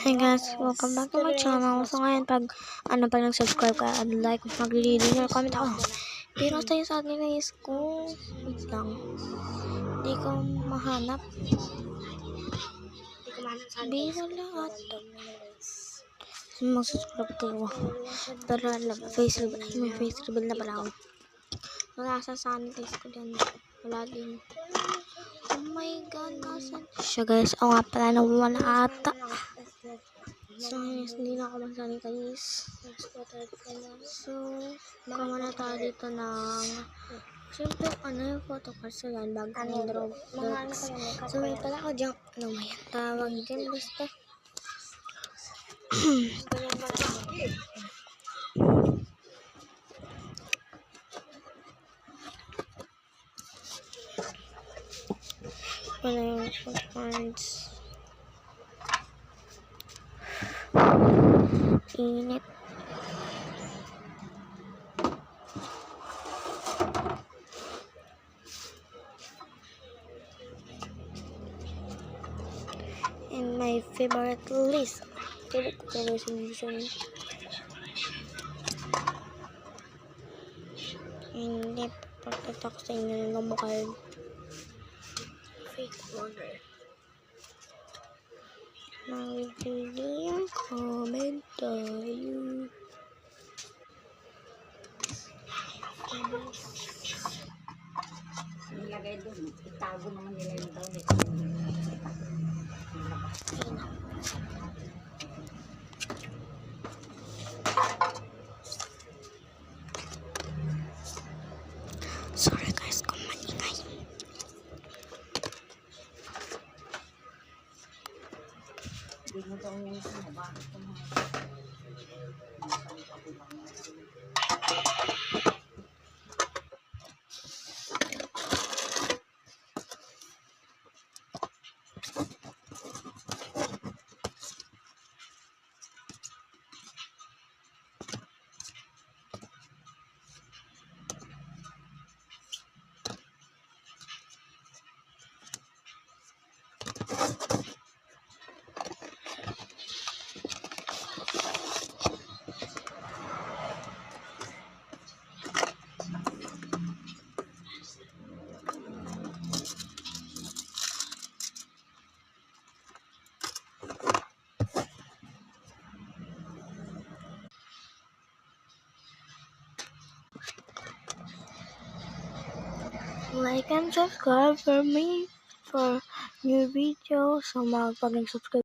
Hey guys, welcome back to my channel. So ngayon, pag, ano, pag nag-subscribe ka, at like, mag-read or comment ako. Pero tayo sa atin guys ko. Wait lang. Hindi ko mahanap. Hindi ko mahanap sa Di wala at. So, mag-subscribe kayo. Pero alam, face reveal. Ay, may face reveal na pala ako. Wala sa sanitize ko dyan. Wala din. Oh my god, nasan siya guys? Oo nga pala, nawala ata. So, guys, hindi na ako mag-sanitize. So, kama na tayo dito ng... Siyempre, ano yung photo card so yan, bago Ano, yung ano ko yun, So, may pala ako dyan. Ano yan? Tawag dyan, basta. Wala yung photo cards. Init. And my favorite list. Favorite mission. Hindi papakita ko sa inyo yung card. Fake order. Magbibili ang comment tayo. Nilagay doon. Sorry 给他装监控吧，监控。Like and subscribe for me for new videos. So, mag pag nag-subscribe